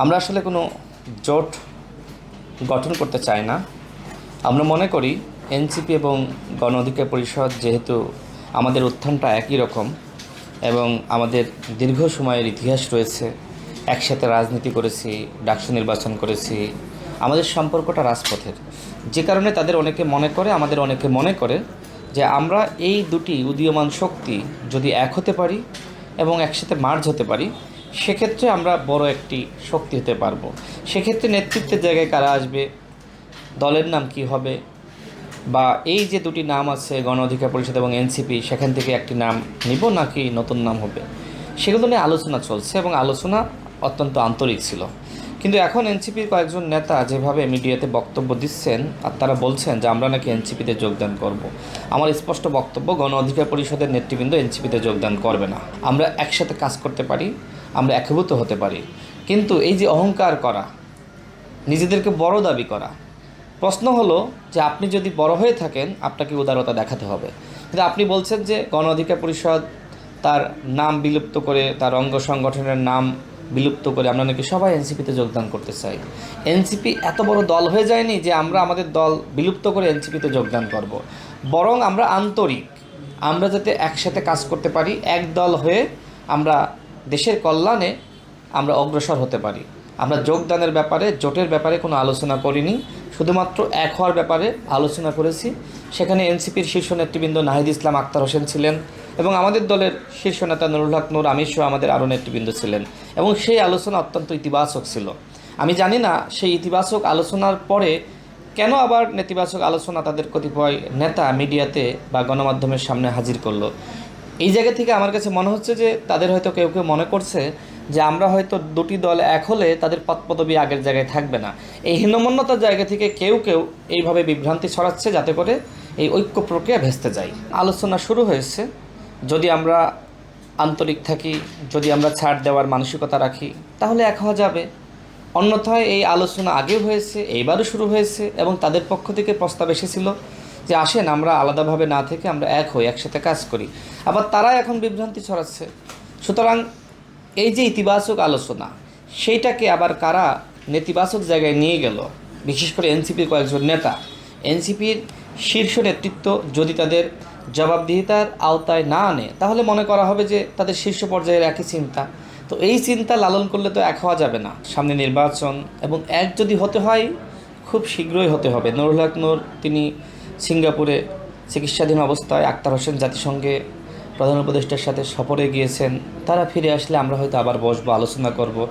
আমরা আসলে কোনো জোট গঠন করতে চাই না। আমরা মনে করি এনসিপি এবং গণ অধিকার পরিষদ যেহেতু আমাদের উত্থানটা একই রকম এবং আমাদের দীর্ঘ সময়ের ইতিহাস রয়েছে, একসাথে রাজনীতি করেছি, ডাকসু নির্বাচন করেছি, আমাদের সম্পর্কটা রাজপথের। যে কারণে তাদের অনেকে মনে করে, আমাদের অনেকে মনে করে যে আমরা এই দুটি উদীয়মান শক্তি যদি এক হতে পারি এবং একসাথে মার্জ হতে পারি সেক্ষেত্রে আমরা বড় একটি শক্তি হতে পারব। সেক্ষেত্রে নেতৃত্বের জায়গায় কারা আসবে? দলের নাম কি হবে? বা এই যে দুটি নাম আছে, গণ অধিকার পরিষদ এবং এনসিপি সেখান থেকে একটি নাম নিব নাকি নতুন নাম হবে? সেগুলো নিয়ে আলোচনা চলছে এবং আলোচনা অত্যন্ত আন্তরিক ছিল। কিন্তু এখন এনসিপির কয়েকজন নেতা যেভাবে মিডিয়াতে বক্তব্য দিচ্ছেন, আর তারা বলছেন যে আমরা নাকি এনসিপিতে যোগদান করব। আমার স্পষ্ট বক্তব্য, গণ অধিকার পরিষদের নেতৃবৃন্দ এনসিপিতে যোগদান করবে না। আমরা একসাথে কাজ করতে পারি আমরা একীভূত হতে পারি। কিন্তু এই যে অহংকার করা, নিজেদেরকে বড় দাবি করা, প্রশ্ন হলো যে আপনি যদি বড় হয়ে থাকেন, আপনাকে উদারতা দেখাতে হবে। কিন্তু আপনি বলছেন যে গণ অধিকার পরিষদ তার নাম বিলুপ্ত করে, তার অঙ্গ সংগঠনের নাম বিলুপ্ত করে আমরা নাকি সবাই এনসিপিতে যোগদান করতে চাই। এনসিপি এত বড় দল হয়ে যায়নি যে আমরা আমাদের দল বিলুপ্ত করে এনসিপিতে যোগদান করব। বরং আমরা আন্তরিক, আমরা যাতে একসাথে কাজ করতে পারি, এক দল হয়ে আমরা দেশের কল্যাণে আমরা অগ্রসর হতে পারি। আমরা যোগদানের ব্যাপারে, জোটের ব্যাপারে কোনো আলোচনা করিনি। শুধুমাত্র এক হওয়ার ব্যাপারে আলোচনা করেছি। সেখানে এনসিপির শীর্ষ নেতৃবৃন্দ নাহিদ ইসলাম আক্তার হোসেন ছিলেন এবং আমাদের দলের শীর্ষ নেতা নুরুল হক নূর, আমির আমাদের আরও নেতৃবৃন্দ ছিলেন এবং সেই আলোচনা অত্যন্ত ইতিবাচক ছিল। আমি জানি না সেই ইতিবাচক আলোচনার পরে কেন আবার নেতিবাচক আলোচনা তাদের কতিপয় নেতা মিডিয়াতে বা গণমাধ্যমের সামনে হাজির করল। এই জায়গা থেকে আমার কাছে মনে হচ্ছে যে তাদের হয়তো কেউ কেউ মনে করছে যে আমরা হয়তো দুটি দল এক হলে তাদের পদ পদবি আগের জায়গায় থাকবে না। এই হীনমন্যতার জায়গা থেকে কেউ কেউ এইভাবে বিভ্রান্তি ছড়াচ্ছে যাতে করে এই ঐক্য প্রক্রিয়া ভেস্তে যায়। আলোচনা শুরু হয়েছে। যদি আমরা আন্তরিক থাকি, যদি আমরা ছাড় দেওয়ার মানসিকতা রাখি, তাহলে এক হওয়া যাবে। অন্যথায় এই আলোচনা আগেও হয়েছে, এইবারও শুরু হয়েছে এবং তাদের পক্ষ থেকে প্রস্তাব এসেছিল যে আসেন, আমরা আলাদাভাবে না থেকে আমরা এক হই, একসাথে কাজ করি। আবার তারা এখন বিভ্রান্তি ছড়াচ্ছে। সুতরাং এই যে ইতিবাচক আলোচনা, সেইটাকে আবার কারা নেতিবাচক জায়গায় নিয়ে গেল? বিশেষ করে এনসিপির কয়েকজন নেতা। এনসিপির শীর্ষ নেতৃত্ব যদি তাদের জবাবদিহিতার আওতায় না আনে, তাহলে মনে করা হবে যে তাদের শীর্ষ পর্যায়ের একই চিন্তা। তো এই চিন্তা লালন করলে তো এক হওয়া যাবে না। সামনে নির্বাচন এবং এক যদি হতে হয়, খুব শীঘ্রই হতে হবে। নুরুল হক তিনি সিঙ্গাপুরে চিকিৎসাধীন অবস্থায় আক্তার হোসেন জাতিসংঘে প্রধান উপদেষ্টার সাথে সফরে গিয়েছেন। তারা ফিরে আসলে আমরা হয়তো আবার বসবো, আলোচনা করব।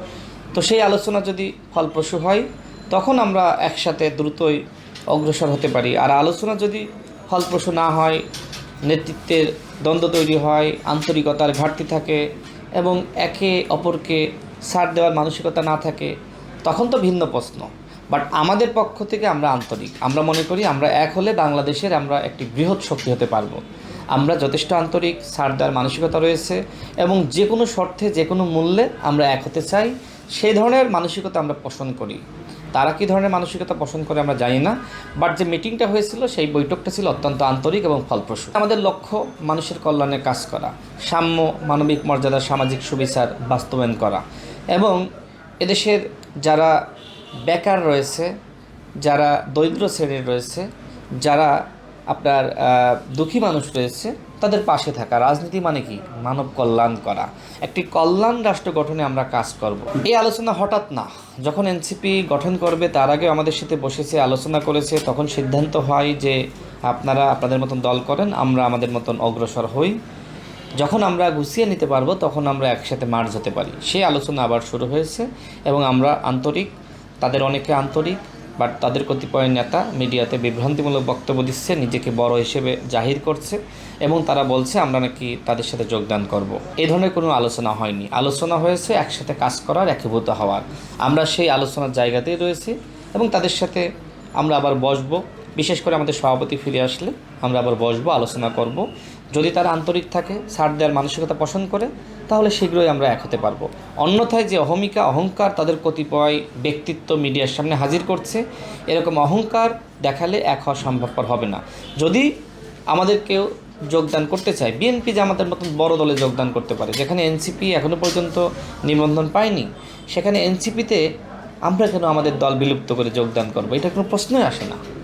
তো সেই আলোচনা যদি ফলপ্রসূ হয়, তখন আমরা একসাথে দ্রুতই অগ্রসর হতে পারি। আর আলোচনা যদি ফলপ্রসূ না হয়, নেতৃত্বের দ্বন্দ্ব তৈরি হয়, আন্তরিকতার ঘাটতি থাকে এবং একে অপরকে ছাড় দেওয়ার মানসিকতা না থাকে, তখন তো ভিন্ন প্রশ্ন। বাট আমাদের পক্ষ থেকে আমরা আন্তরিক। আমরা মনে করি আমরা এক হলে বাংলাদেশের আমরা একটি বৃহৎ শক্তি হতে পারব। আমরা যথেষ্ট আন্তরিক দেওয়ার মানসিকতা রয়েছে এবং যে কোনো শর্তে যে কোনো মূল্যে আমরা এক হতে চাই, সেই ধরনের মানসিকতা আমরা পোষণ করি। তারা কী ধরনের মানসিকতা পোষণ করে আমরা জানি না বাট যে মিটিংটা হয়েছিল, সেই বৈঠকটা ছিল অত্যন্ত আন্তরিক এবং ফলপ্রসূ। আমাদের লক্ষ্য, মানুষের কল্যাণে কাজ করা, সাম্য, মানবিক মর্যাদা, সামাজিক সুবিচার বাস্তবায়ন করা। এবং এদেশের যারা বেকার রয়েছে, যারা দরিদ্র শ্রেণির রয়েছে, যারা আপনার দুঃখী মানুষ রয়েছে, তাদের পাশে থাকা। রাজনীতি মানে কি? মানব কল্যাণ করা। একটি কল্যাণ রাষ্ট্র গঠনে আমরা কাজ করব। এই আলোচনা হঠাৎ না। যখন এনসিপি গঠন করবে, তার আগে আমাদের সাথে বসেছে, আলোচনা করেছে, তখন সিদ্ধান্ত হয় যে আপনারা আপনাদের মতন দল করেন, আমরা আমাদের মতন অগ্রসর হই। যখন আমরা গুছিয়ে নিতে পারব, তখন আমরা একসাথে মার্জ হতে পারি। সেই আলোচনা আবার শুরু হয়েছে এবং আমরা আন্তরিক তাদের অনেকে আন্তরিক বাট তাদের কতিপয় নেতা মিডিয়াতে বিভ্রান্তিমূলক বক্তব্য দিচ্ছে, নিজেকে বড় হিসেবে জাহির করছে এবং তারা বলছে, আমরা নাকি তাদের সাথে যোগদান করব। এ ধরনের কোনো আলোচনা হয়নি। আলোচনা হয়েছে একসাথে কাজ করার, একীভূত হওয়ার। আমরা সেই আলোচনার জায়গাতেই রয়েছি এবং তাদের সাথে আমরা আবার বসবো। বিশেষ করে আমাদের সভাপতি ফিরে আসলে আমরা আবার বসবো, আলোচনা করব। যদি তারা আন্তরিক থাকে, ছাড় দেওয়ার মানসিকতা পছন্দ করে, তাহলে শীঘ্রই আমরা এক হতে পারব। অন্যথায় যে অহমিকা, অহংকার তাদের কতিপয় ব্যক্তিত্ব মিডিয়ার সামনে হাজির করছে, এরকম অহংকার দেখালে এক হওয়া সম্ভবপর হবে না। যদি আমাদের কেউ যোগদান করতে চায়, বিএনপি যে আমাদের মতন বড় দলে যোগদান করতে পারে, যেখানে এনসিপি এখনও পর্যন্ত নিবন্ধন পায়নি, সেখানে এনসিপিতে আমরা কেন আমাদের দল বিলুপ্ত করে যোগদান করব? এটা কোনো প্রশ্নই আসে না।